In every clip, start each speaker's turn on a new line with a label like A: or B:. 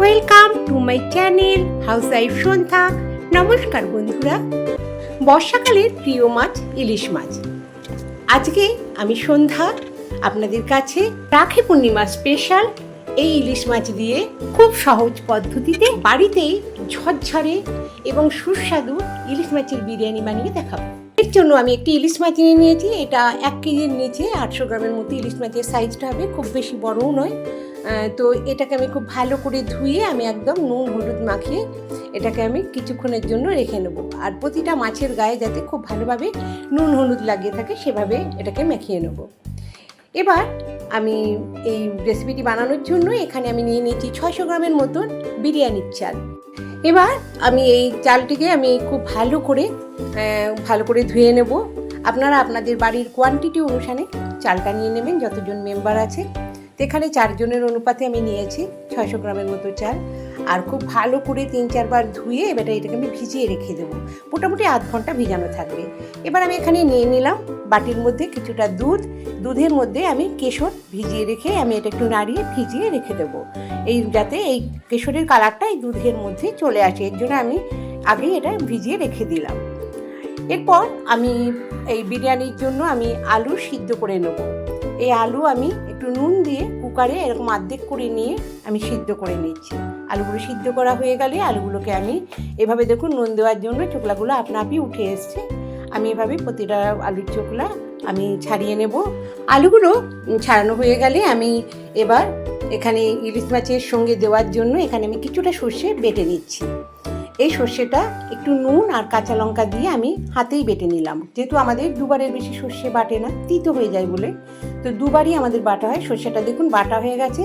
A: Welcome to my channel house wife Sandhya নমস্কার বন্ধুরা। বর্ষাকালের প্রিয় মাছ ইলিশ মাছ। আজকে আমি সন্ধ্যা আপনাদের কাছে রাখি পূর্ণিমা স্পেশাল এই ইলিশ মাছ দিয়ে খুব সহজ পদ্ধতিতে বাড়িতেই ঝরঝরে এবং সুস্বাদু ইলিশ মাছের বিরিয়ানি বানিয়ে দেখাবো। এর জন্য আমি একটি ইলিশ মাছ নিয়ে নিয়েছি। এটা এক কেজির নিচে আটশো গ্রামের মতো ইলিশ মাছের সাইজটা হবে। খুব বেশি বড়ও নয়। তো এটাকে আমি খুব ভালো করে ধুয়ে আমি একদম নুন, হলুদ মাখিয়ে এটাকে আমি কিছুক্ষণের জন্য রেখে নেব। আর প্রতিটা মাছের গায়ে যাতে খুব ভালোভাবে নুন, হলুদ লাগিয়ে থাকে, সেভাবে এটাকে মেখিয়ে নেব। এবার আমি এই রেসিপিটি বানানোর জন্য এখানে আমি নিয়ে নিয়েছি ছয়শো গ্রামের মতন বিরিয়ানির চাল। এবার আমি এই চালটিকে আমি খুব ভালো করে ভালো করে ধুয়ে নেব। আপনারা আপনাদের বাড়ির কোয়ান্টিটি অনুসারে চালটা নিয়ে নেবেন, যতজন মেম্বার আছে। তো এখানে চারজনের অনুপাতে আমি নিয়েছি ছয়শো গ্রামের মতো চাল। আর খুব ভালো করে তিন চারবার ধুয়ে এবার এটাকে আমি ভিজিয়ে রেখে দেবো। মোটামুটি আধ ঘণ্টা ভিজানো থাকবে। এবার আমি এখানে নিয়ে নিলাম বাটির মধ্যে কিছুটা দুধ। দুধের মধ্যে আমি কেশর ভিজিয়ে রেখে আমি এটা একটু নাড়িয়ে ভিজিয়ে রেখে দেবো। এই যাতে এই কেশরের কালারটা এই দুধের মধ্যে চলে আসে। এর জন্য আমি আগেই এটা ভিজিয়ে রেখে দিলাম। এরপর আমি এই বিরিয়ানির জন্য আমি আলু সিদ্ধ করে নেব। এই আলু আমি একটু নুন দিয়ে কুকারে এরকম আর্ধেক করে নিয়ে আমি সিদ্ধ করে নিচ্ছি। আলুগুলো সিদ্ধ করা হয়ে গেলে আলুগুলোকে আমি এভাবে দেখুন নুন দেওয়ার জন্য চোকলাগুলো আপনা আপনি উঠে এসছে। আমি এভাবে প্রতিটা আলুর চোকলা আমি ছাড়িয়ে নেব। আলুগুলো ছাড়ানো হয়ে গেলে আমি এবার এখানে ইলিশ মাছের সঙ্গে দেওয়ার জন্য এখানে আমি কিছুটা সর্ষে বেটে নিচ্ছি। এই সর্ষেটা একটু নুন আর কাঁচা লঙ্কা দিয়ে আমি হাতেই বেটে নিলাম। যেহেতু আমাদের দুবারের বেশি সর্ষে বাটে না, তিতো হয়ে যায় বলে। তো দুবারই আমাদের বাটা হয়। সর্ষেটা দেখুন বাটা হয়ে গেছে।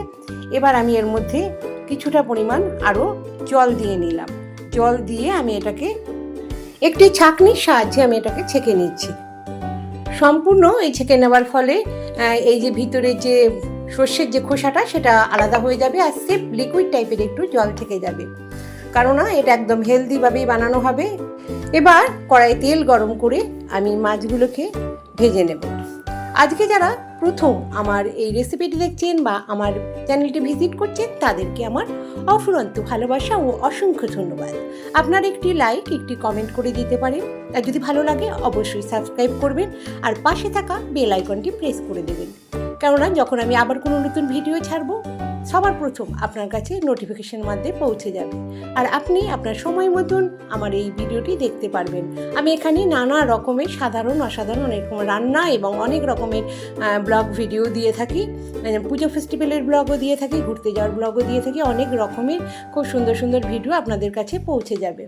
A: এবার আমি এর মধ্যে কিছুটা পরিমাণ আরও জল দিয়ে নিলাম। জল দিয়ে আমি এটাকে একটি ছাঁকনির সাহায্যে আমি এটাকে ছেঁকে নিচ্ছি। সম্পূর্ণ এই ছেঁকে নেওয়ার ফলে এই যে ভিতরে যে সর্ষের যে খোসাটা, সেটা আলাদা হয়ে যাবে আর সেফ লিকুইড টাইপের একটু জল থেকে যাবে। কারণ না, এটা একদম হেলদিভাবেই বানানো হবে। এবার কড়াই তেল গরম করে আমি মাছগুলোকে ভেজে নেব। আজকে যারা প্রথম আমার এই রেসিপিটি দেখছেন বা আমার চ্যানেলটি ভিজিট করছেন, তাদেরকে আমার অফুরন্ত ভালোবাসা ও অসংখ্য ধন্যবাদ। আপনার একটি লাইক একটি কমেন্ট করে দিতে পারেন। আর যদি ভালো লাগে, অবশ্যই সাবস্ক্রাইব করবেন আর পাশে থাকা বেল আইকনটি প্রেস করে দেবেন। কেননা, যখন আমি আবার কোনো নতুন ভিডিও ছাড়বো সবার প্রথম আপনার কাছে নোটিফিকেশন মাধ্যমে পৌঁছে যাবে। আর আপনি আপনার সময় মতন আমার এই ভিডিওটি দেখতে পারবেন। আমি এখানে নানা রকমের সাধারণ, অসাধারণ অনেক রকম রান্না এবং অনেক রকমের ব্লগ ভিডিও দিয়ে থাকি। মানে পুজো ফেস্টিভ্যালের ব্লগও দিয়ে থাকি, ঘুরতে যাওয়ার ব্লগও দিয়ে থাকি। অনেক রকমের খুব সুন্দর সুন্দর ভিডিও আপনাদের কাছে পৌঁছে যাবে।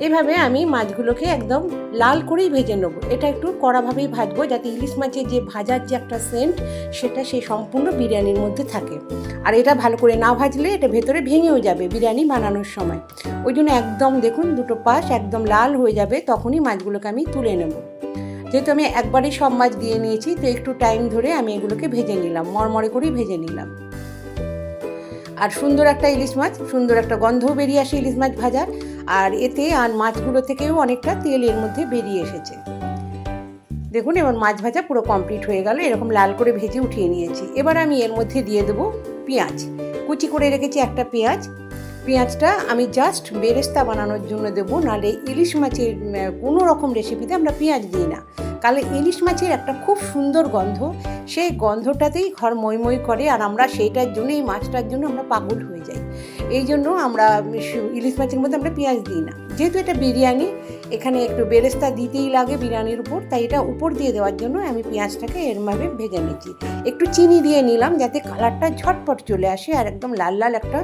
A: এভাবে আমি মাছগুলোকে একদম লাল করেই ভেজে নেব। এটা একটু কড়াভাবেই ভাজবো যাতে ইলিশ মাছের যে ভাজার যে একটা সেন্ট সেটা সেই সম্পূর্ণ বিরিয়ানির মধ্যে থাকে। আর এটা ভালো করে না ভাজলে এটা ভেতরে ভেঙেও যাবে বিরিয়ানি বানানোর সময়। ওই জন্য একদম দেখুন দুটো পাশ একদম লাল হয়ে যাবে, তখনই মাছগুলোকে আমি তুলে নেব। যেহেতু আমি একবারই সব মাছ দিয়ে নিয়েছি, তো একটু টাইম ধরে আমি এগুলোকে ভেজে নিলাম মরমরে করেই ভেজে নিলাম। আর সুন্দর একটা ইলিশ মাছ, সুন্দর একটা গন্ধও বেরিয়ে আসে ইলিশ মাছ ভাজার। আর এতে আর মাছগুলো থেকেও অনেকটা তেল এর মধ্যে বেরিয়ে এসেছে। দেখুন, এবার মাছ ভাজা পুরো কমপ্লিট হয়ে গেল। এরকম লাল করে ভেজে উঠিয়ে নিয়েছি। এবার আমি এর মধ্যে দিয়ে দেবো পেঁয়াজ। কুচি করে রেখেছি একটা পেঁয়াজ। পেঁয়াজটা আমি জাস্ট বেরেস্তা বানানোর জন্য দেবো। নাহলে ইলিশ মাছের কোনো রকম রেসিপিতে আমরা পেঁয়াজ দিই না। কালে ইলিশ মাছের একটা খুব সুন্দর গন্ধ। সেই গন্ধটাতেই ঘর মই মই করে আর আমরা সেইটার জন্য এই মাছটার জন্য আমরা পাগল হয়ে যাই। এই জন্য আমরা ইলিশ মাছের মধ্যে আমরা পেঁয়াজ দিই না। যেহেতু এটা বিরিয়ানি, এখানে একটু বেরেস্তা দিতেই লাগে বিরিয়ানির উপর, তাই এটা উপর দিয়ে দেওয়ার জন্য আমি পেঁয়াজটাকে এরমভাবে ভেজে নিচ্ছি। একটু চিনি দিয়ে নিলাম যাতে কালারটা ঝটপট চলে আসে আর একদম লাল লাল একটা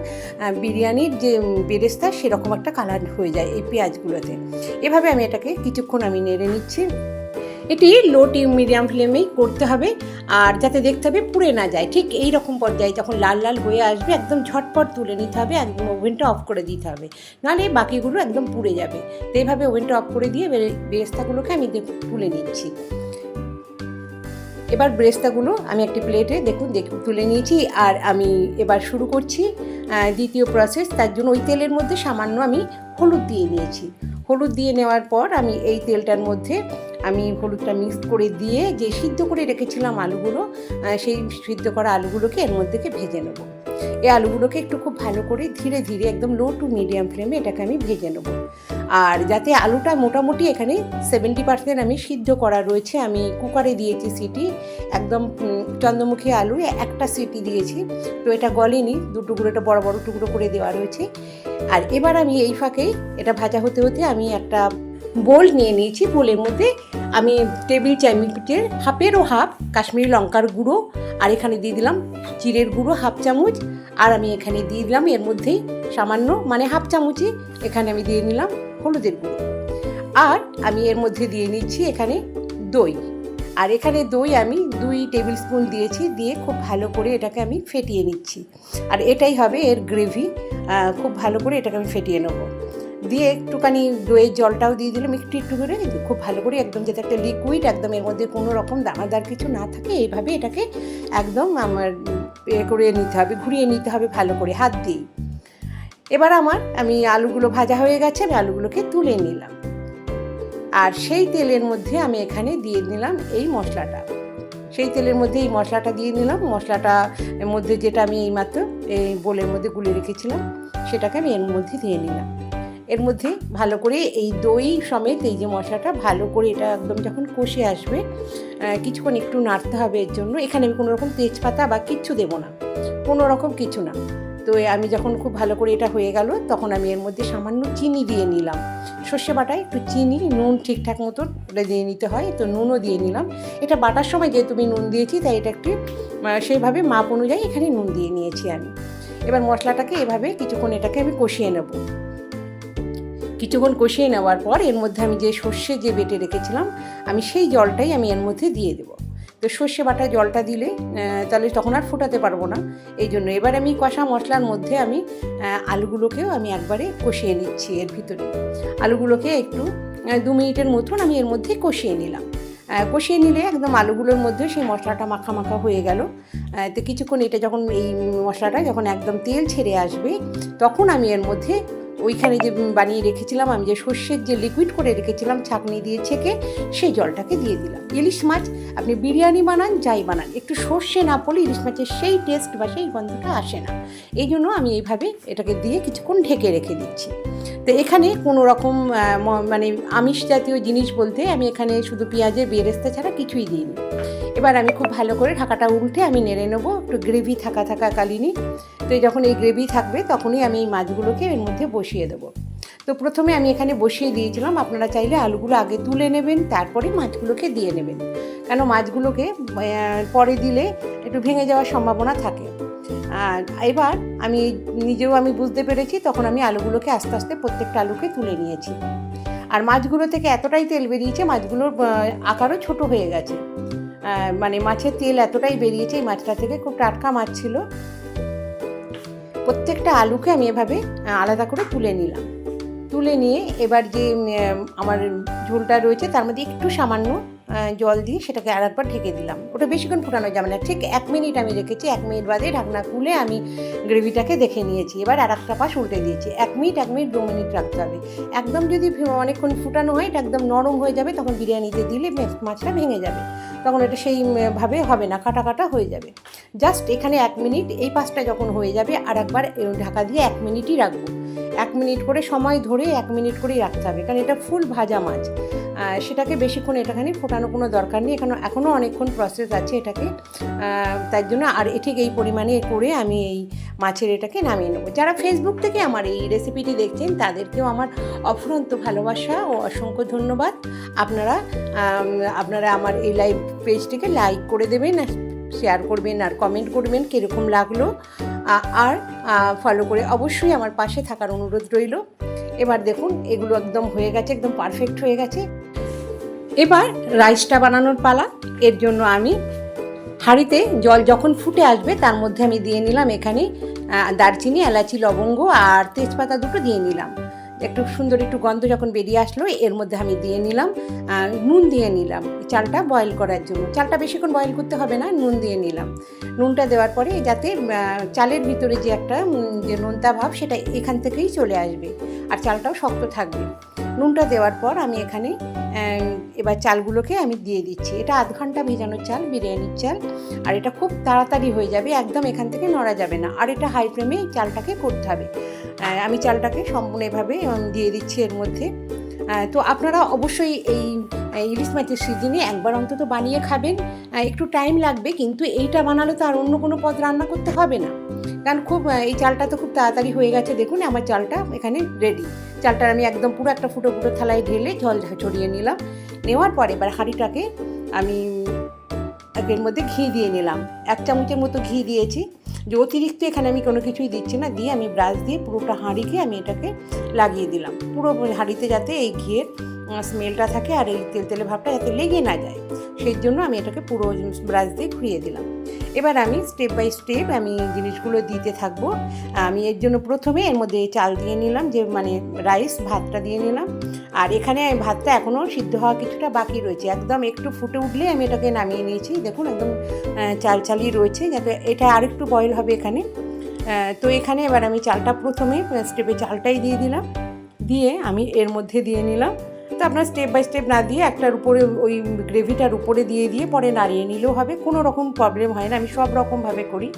A: বিরিয়ানির যে বেরেস্তা সেরকম একটা কালার হয়ে যায় এই পেঁয়াজগুলোতে। এভাবে আমি এটাকে কিছুক্ষণ আমি নেড়ে নিচ্ছি। এটি লো টু মিডিয়াম ফ্লেমেই করতে হবে, আর যাতে দেখতে হবে পুড়ে না যায়। ঠিক এই রকম পর্যায়ে যখন লাল লাল হয়ে আসবে, একদম ঝটপট তুলে নিতে হবে, একদম ওভেনটা অফ করে দিতে হবে। নাহলে বাকিগুলো একদম পুড়ে যাবে। তো এইভাবে ওভেনটা অফ করে দিয়ে বেরে- বেরেস্তাগুলোকে আমি তুলে নিচ্ছি। এবার ব্রেস্তাগুলো আমি একটি প্লেটে দেখুন দেখুন তুলে নিয়েছি, আর আমি এবার শুরু করছি দ্বিতীয় প্রসেস তার জন্য ওই তেলের মধ্যে সামান্য আমি হলুদ দিয়ে নিয়েছি। হলুদ দিয়ে নেওয়ার পর আমি এই তেলটার মধ্যে আমি হলুদটা মিক্স করে দিয়ে যে সিদ্ধ করে রেখেছিলাম আলুগুলো সেই সিদ্ধ করা আলুগুলোকে এর মধ্যে ভেজে নেব। এই আলুগুলোকে একটু খুব ভালো করে ধীরে ধীরে একদম লো টু মিডিয়াম ফ্লেমে এটাকে আমি ভেজে নেব। আর যাতে আলুটা মোটামুটি এখানে সেভেন্টি পার্সেন্ট আমি সিদ্ধ করা রয়েছে, আমি কুকারে দিয়েছি সিটি একদম চন্দ্রমুখী আলু একটা সিটি দিয়েছি, তো এটা গলেনি, দু টুকরো এটা বড় বড় টুকরো করে দেওয়া রয়েছে। আর এবার আমি এই ফাঁকেই এটা ভাজা হতে হতে আমি একটা বোল নিয়ে নিয়েছি বোলের মধ্যে আমি টেবিল চামচের হাফেরও হাফ কাশ্মীরি লঙ্কার গুঁড়ো, আর এখানে দিয়ে দিলাম জিরের গুঁড়ো হাফ চামচ, আর আমি এখানে দিয়ে দিলাম এর মধ্যেই সামান্য মানে হাফ চামচই এখানে আমি দিয়ে নিলাম হলুদের গুঁড়ো। আর আমি এর মধ্যে দিয়ে নিচ্ছি এখানে দই। আর এখানে দই আমি দুই টেবিল স্পুন দিয়েছি, দিয়ে খুব ভালো করে এটাকে আমি ফেটিয়ে নিচ্ছি। আর এটাই হবে এর গ্রেভি খুব ভালো করে এটাকে আমি ফেটিয়ে নেব। দিয়ে একটুখানি দইয়ের জলটাও দিয়ে দিলাম, একটু একটু করে খুব ভালো করে একদম যাতে একটা লিকুইড একদম এর মধ্যে কোনো রকম দানাদার কিছু না থাকে এইভাবে এটাকে একদম আমার এ করে নিতে হবে, ঘুরিয়ে নিতে হবে ভালো করে, হাত দিয়েই এবার আমার, আমি আলুগুলো ভাজা হয়ে গেছে, আমি আলুগুলোকে তুলে নিলাম। আর সেই তেলের মধ্যে আমি এখানে দিয়ে নিলাম এই মশলাটা। সেই তেলের মধ্যে এই মশলাটা দিয়ে নিলাম মশলাটা মধ্যে যেটা আমি এইমাত্র এই বোলের মধ্যে গুলে রেখেছিলাম, সেটাকে আমি এর মধ্যে দিয়ে নিলাম। এর মধ্যে ভালো করে এই দই সমেত এই যে মশলাটা ভালো করে এটা একদম যখন কষে আসবে কিছুক্ষণ একটু নাড়তে হবে এর জন্য। এখানে আমি কোনো রকম তেজপাতা বা কিচ্ছু দেবো না, কোনো রকম কিছু না। তো আমি যখন খুব ভালো করে এটা হয়ে গেল, তখন আমি এর মধ্যে সামান্য চিনি দিয়ে নিলাম। সর্ষে বাটায় একটু চিনি, নুন ঠিকঠাক মতো দিয়ে নিতে হয়, তো নুনও দিয়ে নিলাম। এটা বাটার সময় যেহেতু আমি নুন দিয়েছি, তাই এটা একটি সেইভাবে মাপ অনুযায়ী এখানে নুন দিয়ে নিয়েছি আমি। এবার মশলাটাকে এভাবে কিছুক্ষণ এটাকে আমি কষিয়ে নেব। কিছুক্ষণ কষিয়ে নেওয়ার পর এর মধ্যে আমি যে সর্ষে যে বেটে রেখেছিলাম, আমি সেই জলটাই আমি এর মধ্যে দিয়ে দেবো। তো সর্ষে বাটা জলটা দিলে তাহলে তখন আর ফোটাতে পারব না। এই জন্য এবার আমি কষা মশলার মধ্যে আমি আলুগুলোকেও আমি একবারে কষিয়ে নিচ্ছি এর ভিতরে। আলুগুলোকে একটু দু মিনিটের মতন আমি এর মধ্যে কষিয়ে নিলাম। কষিয়ে নিলে একদম আলুগুলোর মধ্যে সেই মশলাটা মাখা মাখা হয়ে গেল। তো কিছুক্ষণ এটা যখন এই মশলাটা যখন একদম তেল ছেড়ে আসবে, তখন আমি এর মধ্যে ওইখানে যে বানিয়ে রেখেছিলাম, আমি যে সর্ষের যে লিকুইড করে রেখেছিলাম, ছাঁকনি দিয়ে ছেঁকে, সেই জলটাকে দিয়ে দিলাম। ইলিশ মাছ আপনি বিরিয়ানি বানান, যাই বানান, একটু সর্ষে না পড়লে ইলিশ মাছের সেই টেস্ট বা সেই গন্ধটা আসে না। এই জন্য আমি এইভাবে এটাকে দিয়ে কিছুক্ষণ ঢেকে রেখে দিচ্ছি। তো এখানে কোনো রকম মানে আমিষ জাতীয় জিনিস বলতে আমি এখানে শুধু পেঁয়াজের, বেরেস্তা ছাড়া কিছুই দিইনি। এবার আমি খুব ভালো করে ঢাকাটা উল্টে আমি নেড়ে নেব, একটু গ্রেভি থাকা থাকা কালীনই তো যখন এই গ্রেভি থাকবে তখনই আমি এই মাছগুলোকে এর মধ্যে বসিয়ে দেবো। তো প্রথমে আমি এখানে বসিয়ে দিয়েছিলাম, আপনারা চাইলে আলুগুলো আগে তুলে নেবেন, তারপরে মাছগুলোকে দিয়ে নেবেন। কেন মাছগুলোকে পরে দিলে একটু ভেঙে যাওয়ার সম্ভাবনা থাকে। আর এবার আমি নিজেও আমি বুঝতে পেরেছি, তখন আমি আলুগুলোকে আস্তে আস্তে প্রত্যেকটা আলুকে তুলে নিয়েছি। আর মাছগুলো থেকে এতটাই তেল বেরিয়েছে, মাছগুলোর আকারও ছোট হয়ে গেছে। মানে মাছের তেল এতটাই বেরিয়েছে, এই মাছটা থেকে খুব টাটকা মাছ ছিল। প্রত্যেকটা আলুকে আমি এভাবে আলাদা করে তুলে নিলাম। তুলে নিয়ে এবার যে আমার ঝোলটা রয়েছে, তার মধ্যে একটু সামান্য জল দিয়ে সেটাকে আর একবার ঢেকে দিলাম। ওটা বেশিক্ষণ ফুটানো যাবে না। ঠিক এক মিনিট আমি রেখেছি, এক মিনিট বাদে ঢাকনা খুলে আমি গ্রেভিটাকে দেখে নিয়েছি। এবার আর একটা পাশ উল্টে দিয়েছি। এক মিনিট এক মিনিট, দু মিনিট রাখতে হবে। একদম যদি অনেকক্ষণ ফুটানো হয়, এটা একদম নরম হয়ে যাবে, তখন বিরিয়ানিতে দিলে মাছটা ভেঙে যাবে। তখন এটা সেই উম, ভাবে হবে না কাটা কাটা হয়ে যাবে। জাস্ট এখানে এক মিনিট এই পাশটা যখন হয়ে যাবে আর একবার ঢাকা দিয়ে এক মিনিটই রাখব। এক মিনিট করে সময় ধরে এক মিনিট করেই রাখতে হবে কারণ এটা ফুল ভাজা মাছ। সেটাকে বেশিক্ষণ এটাখানে ফোটানো কোনো দরকার নেই এখানে এখনও অনেকক্ষণ প্রসেস আছে এটাকে। তার জন্য আর ঠিক এই পরিমাণে করে আমি এই মাছের এটাকে নামিয়ে নেব। যারা ফেসবুক থেকে আমার এই রেসিপিটি দেখছেন তাদেরকেও আমার অফুরন্ত ভালোবাসা ও অসংখ্য ধন্যবাদ। আপনারা আপনারা আমার এই লাইভ পেজটিকে লাইক করে দেবেন শেয়ার করবেন আর কমেন্ট করবেন কীরকম লাগল। আর ফলো করে অবশ্যই আমার পাশে থাকার অনুরোধ রইল। এবার দেখুন, এগুলো একদম হয়ে গেছে, একদম পারফেক্ট হয়ে গেছে। এবার রাইসটা বানানোর পালা। এর জন্য আমি হাঁড়িতে জল যখন ফুটে আসবে, তার মধ্যে আমি দিয়ে নিলাম এখানে দারচিনি, এলাচি, লবঙ্গ আর তেজপাতা দুটো দিয়ে নিলাম। একটু সুন্দর একটু গন্ধ যখন বেরিয়ে আসলো, এর মধ্যে আমি দিয়ে নিলাম নুন দিয়ে নিলাম। চালটা বয়েল করার জন্য। চালটা বেশিক্ষণ বয়েল করতে হবে না, নুন দিয়ে নিলাম। নুনটা দেওয়ার পরে যাতে চালের ভিতরে যে একটা যে নোনতা ভাব, সেটা এখান থেকেই চলে আসবে। আর চালটাও শক্ত থাকবে। নুনটা দেওয়ার পর আমি এখানে এবার চালগুলোকে আমি দিয়ে দিচ্ছি। এটা আধ ঘণ্টা ভেজানো চাল, বিরিয়ানির চাল। আর এটা খুব তাড়াতাড়ি হয়ে যাবে, একদম এখান থেকে নড়া যাবে না। আর এটা হাই ফ্লেমে চালটাকে করতে হবে। আমি চালটাকে সম্পূর্ণ এভাবে দিয়ে দিচ্ছি এর মধ্যে। তো আপনারা অবশ্যই এই ইলিশ মাছের সিজনে একবার অন্তত বানিয়ে খাবেন। একটু টাইম লাগবে, কিন্তু এইটা বানালে তো আর অন্য কোনো পদ রান্না করতে হবে না। কারণ খুব এই চালটা তো খুব তাড়াতাড়ি হয়ে গেছে। দেখুন, আমার চালটা এখানে রেডি চালটা আমি একদম পুরো একটা ফুটো ফুটো থালায় ঢেলে জল ছড়িয়ে নিলাম। নেওয়ার পরে এবার হাঁড়িটাকে আমি, এর মধ্যে ঘি দিয়ে নিলাম। এক চামচের মতো ঘি দিয়েছি। যে অতিরিক্ত এখানে আমি কোনো কিছুই দিচ্ছি না, দিয়ে আমি ব্রাশ দিয়ে পুরোটা হাঁড়িকে আমি এটাকে লাগিয়ে দিলাম। পুরো হাঁড়িতে যাতে এই ঘিয়ের স্মেলটা থাকে আর এই তেল তেলে ভাবটা যাতে লেগে না যায়। সেই জন্য আমি এটাকে পুরো ব্রাশ দিয়ে ঘুরিয়ে দিলাম। এবার আমি স্টেপ বাই স্টেপ আমি জিনিসগুলো দিতে থাকব। আমি এর জন্য প্রথমে এর মধ্যে চাল দিয়ে নিলাম, যে মানে রাইস ভাতটা দিয়ে নিলাম। আর এখানে ভাতটা এখনও সিদ্ধ হওয়া কিছুটা বাকি রয়েছে। একদম একটু ফুটে উঠলে আমি এটাকে নামিয়ে নিয়েছি। দেখুন একদম চাল চালই রয়েছে, যাতে এটা আরেকটু বয়েল হবে এখানে। তো এখানে এবার আমি চালটা প্রথমে স্টেপে চালটাই দিয়ে দিলাম। দিয়ে আমি এর মধ্যে দিয়ে নিলাম। তো আপনার স্টেপ বাই স্টেপ না দিয়ে একটার উপরে ওই গ্রেভিটার উপরে দিয়ে দিয়ে পরে নাড়িয়ে নিলেও হবে। কোনো রকম প্রবলেম হয় না। আমি সব রকমভাবে করি।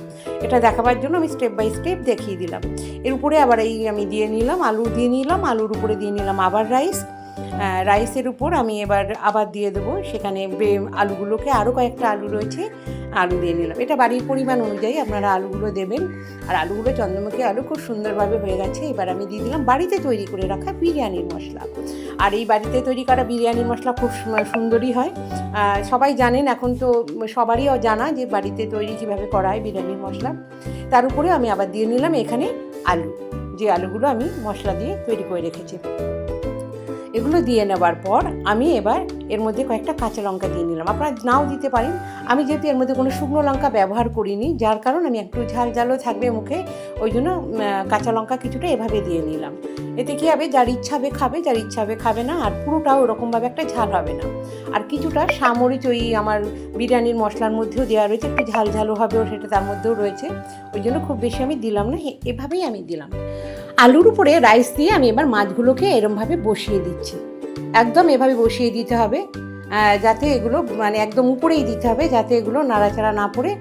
A: এটা দেখাবার জন্য আমি স্টেপ বাই স্টেপ দেখিয়ে দিলাম। এর উপরে আবার এই আমি দিয়ে নিলাম, আলু দিয়ে নিলাম, আলুর উপরে দিয়ে নিলাম আবার রাইস রাইসের উপর আমি এবার আবার দিয়ে দেবো। সেখানে আলুগুলোকে আরও কয়েকটা আলু রয়েছে। আলু দিয়ে নিলাম। এটা বাড়ির পরিমাণ অনুযায়ী আপনারা আলুগুলো দেবেন। আর আলুগুলো চন্দ্রমুখী আলু খুব সুন্দরভাবে হয়ে গেছে। এবার আমি দিয়ে দিলাম বাড়িতে তৈরি করে রাখা বিরিয়ানির মশলা। আর এই বাড়িতে তৈরি করা বিরিয়ানির মশলা খুব সুন্দরই হয়। সবাই জানেন, এখন তো সবারই জানা যে বাড়িতে তৈরি কীভাবে করা হয় বিরিয়ানির মশলা। তার উপরে আমি আবার দিয়ে নিলাম এখানে আলু। যে আলুগুলো আমি মশলা দিয়ে তৈরি করে রেখেছি। এগুলো দিয়ে নেবার পর আমি এবার এর মধ্যে কয়েকটা কাঁচা লঙ্কা দিয়ে নিলাম। আপনারা নাও দিতে পারেন। আমি যেহেতু এর মধ্যে কোনো শুকনো লঙ্কা ব্যবহার করিনি, যার কারণ আমি একটু ঝাল ঝালও থাকবে মুখে, ওই জন্য কাঁচা লঙ্কা কিছুটা এভাবে দিয়ে নিলাম। এতে কী হবে? যার ইচ্ছা হবে খাবে, যার ইচ্ছা হবে খাবে না, আর পুরোটাও ওরকমভাবে একটা ঝাল হবে না। আর কিছুটা সামরিচ ওই আমার বিরিয়ানির মশলার মধ্যেও দেওয়া রয়েছে, একটু ঝাল ঝালও হবে সেটা তার মধ্যেও রয়েছে। ওই জন্য খুব বেশি আমি দিলাম না, এভাবেই আমি দিলাম। আলুর উপরে রাইস দিয়ে আমি এবার মাছগুলোকে এরমভাবে বসিয়ে দিচ্ছি। একদম এভাবে বসিয়ে দিতে হবে যাতে এগুলো মানে একদম উপরেই দিতে হবে, যাতে এগুলো নাড়াচাড়া না পড়ে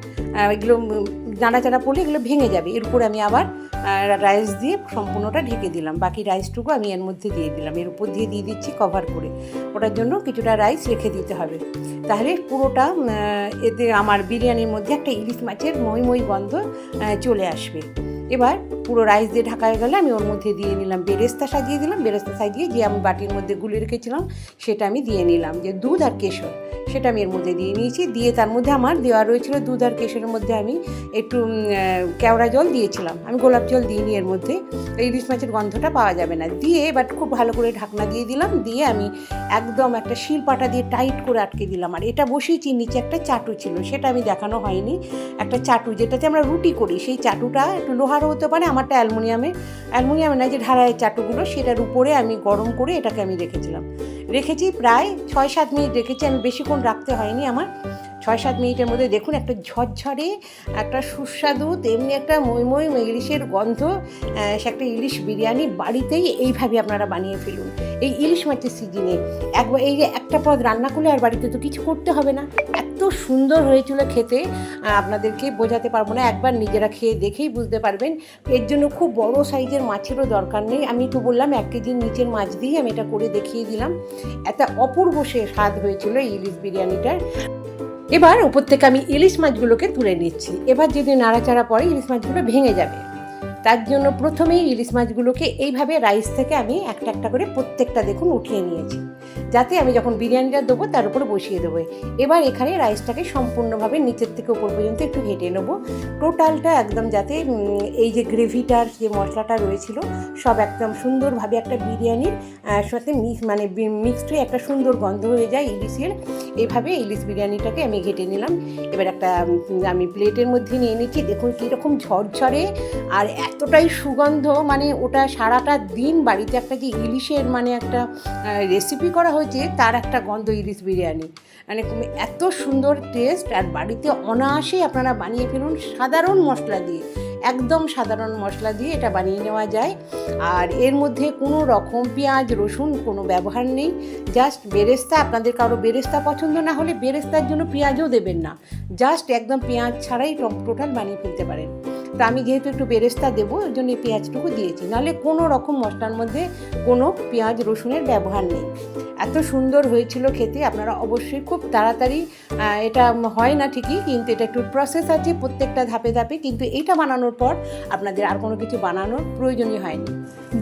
A: এগুলো নাড়াচাড়া পড়লে এগুলো ভেঙে যাবে। এর উপরে আমি আবার রাইস দিয়ে সম্পূর্ণটা ঢেকে দিলাম। বাকি রাইসটুকু আমি এর মধ্যে দিয়ে দিলাম। এর উপর দিয়ে দিয়ে দিচ্ছি কভার করে। ওটার জন্য কিছুটা রাইস রেখে দিতে হবে। তাহলে পুরোটা এতে আমার বিরিয়ানির মধ্যে একটা ইলিশ মাছের মই মই গন্ধ চলে আসবে। এবার পুরো রাইস দিয়ে ঢাকা হয়ে গেলে আমি ওর মধ্যে দিয়ে নিলাম, বেরেস্তা সাজিয়ে দিলাম, বেরেস্তা সাজিয়ে যে আমি বাটির মধ্যে গুলি রেখেছিলাম, সেটা আমি দিয়ে নিলাম, যে দুধ আর কেশর। সেটা আমি এর মধ্যে দিয়ে নিয়েছি। দিয়ে তার মধ্যে আমার দেওয়া রয়েছিল দুধ আর কেশরের মধ্যে আমি একটু কেওড়া জল দিয়েছিলাম। আমি গোলাপ জল দিইনি এর মধ্যে। ইলিশ মাছের গন্ধটা পাওয়া যাবে না। দিয়ে বাট খুব ভালো করে ঢাকনা দিয়ে দিলাম। দিয়ে আমি একদম একটা শিল পাটা দিয়ে টাইট করে আটকে দিলাম। আর এটা বসিয়েছি নিচে একটা চাটু ছিল, সেটা আমি দেখানো হয়নি। একটা চাটু যেটাতে আমরা রুটি করি, সেই চাটুটা একটু লোহারও হতে পারে, আমারটা অ্যালমোনিয়ামে। অ্যালমোনিয়ামে না, যে ঢালাইয়ের চাটুগুলো, সেটার উপরে আমি গরম করে এটাকে আমি রেখেছিলাম। রেখেছি প্রায় ছয় সাত মিনিট রেখেছি। আমি বেশিক্ষণ রাখতে হয়নি আমার। ছয় সাত মিনিটের মধ্যে দেখুন একটা ঝরঝরে, একটা সুস্বাদু, তেমনি একটা মই মই ইলিশের গন্ধ সে একটা ইলিশ বিরিয়ানি বাড়িতেই এইভাবে আপনারা বানিয়ে ফেলুন। এই ইলিশ মাছের সিজনে একবার এই যে একটা পদ রান্না করলে আর বাড়িতে তো কিছু করতে হবে না। সুন্দর হয়েছিল খেতে আপনাদেরকে বোঝাতে পারব না, একবার নিজেরা খেয়ে দেখেই বুঝতে পারবেন। এর জন্য খুব বড় সাইজের মাছেরও দরকার নেই। আমি তো বললাম, এক কেজির নিচের মাছ দিয়ে আমি এটা করে দেখিয়ে দিলাম। এত অপূর্ব সে স্বাদ হয়েছিল ইলিশ বিরিয়ানিটার। এবার উপর থেকে আমি ইলিশ মাছগুলোকে তুলে নিচ্ছি। এবার যদি নাড়াচাড়া পরে ইলিশ মাছগুলো ভেঙে যাবে। তার জন্য প্রথমেই ইলিশ মাছগুলোকে এইভাবে রাইস থেকে আমি একটা একটা করে প্রত্যেকটা দেখুন উঠিয়ে নিয়েছি। যাতে আমি যখন বিরিয়ানিটা দেবো, তার উপরে বসিয়ে দেবো। এবার এখানে রাইসটাকে সম্পূর্ণভাবে নিচের থেকে উপর পর্যন্ত একটু ঘেটে নেব। টোটালটা একদম যাতে এই যে গ্রেভিটার যে মশলাটা রয়েছিল, সব একদম সুন্দরভাবে একটা বিরিয়ানির সাথে মিক্স মানে মিক্সড হয়ে একটা সুন্দর গন্ধ হয়ে যায় ইলিশের। এইভাবে ইলিশ বিরিয়ানিটাকে আমি ঘেটে নিলাম। এবার একটা আমি প্লেটের মধ্যে নিয়ে নিচ্ছি। দেখুন কীরকম ঝরঝরে আর এতটাই সুগন্ধ মানে ওটা সারাটা দিন বাড়িতে একটা যে ইলিশের মানে একটা রেসিপি করা হয়েছে, তার একটা গন্ধ ইলিশ বিরিয়ানি। মানে এত সুন্দর টেস্ট আর বাড়িতে অনায়াসেই আপনারা বানিয়ে ফেলুন সাধারণ মশলা দিয়ে। একদম সাধারণ মশলা দিয়ে এটা বানিয়ে নেওয়া যায়। আর এর মধ্যে কোনো রকম পেঁয়াজ, রসুন কোনো ব্যবহার নেই। জাস্ট বেরেস্তা, আপনাদের কারও বেরেস্তা পছন্দ না হলে বেরেস্তার জন্য পেঁয়াজও দেবেন না। জাস্ট একদম পেঁয়াজ ছাড়াই টোটাল বানিয়ে ফেলতে পারেন। তো আমি যেহেতু একটু বেরেস্তা দেবো, ওই জন্য পেঁয়াজটুকু দিয়েছি। নাহলে কোনো রকম মশলার মধ্যে কোনো পেঁয়াজ রসুনের ব্যবহার নেই। এত সুন্দর হয়েছিল খেতে, আপনারা অবশ্যই খুব তাড়াতাড়ি এটা হয় না ঠিকই, কিন্তু এটা একটু প্রসেস আছে প্রত্যেকটা ধাপে ধাপে, কিন্তু এটা বানানোর পর আপনাদের আর কোনো কিছু বানানোর প্রয়োজনই হয়নি।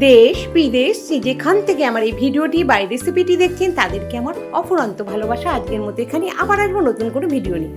A: দেশ, বিদেশ যেখান থেকে আমার এই ভিডিওটি বা রেসিপিটি দেখছেন, তাদেরকে আমার অফুরন্ত ভালোবাসা। আজকের মতো এখানে আবার আসব নতুন কোনো ভিডিও নিয়ে।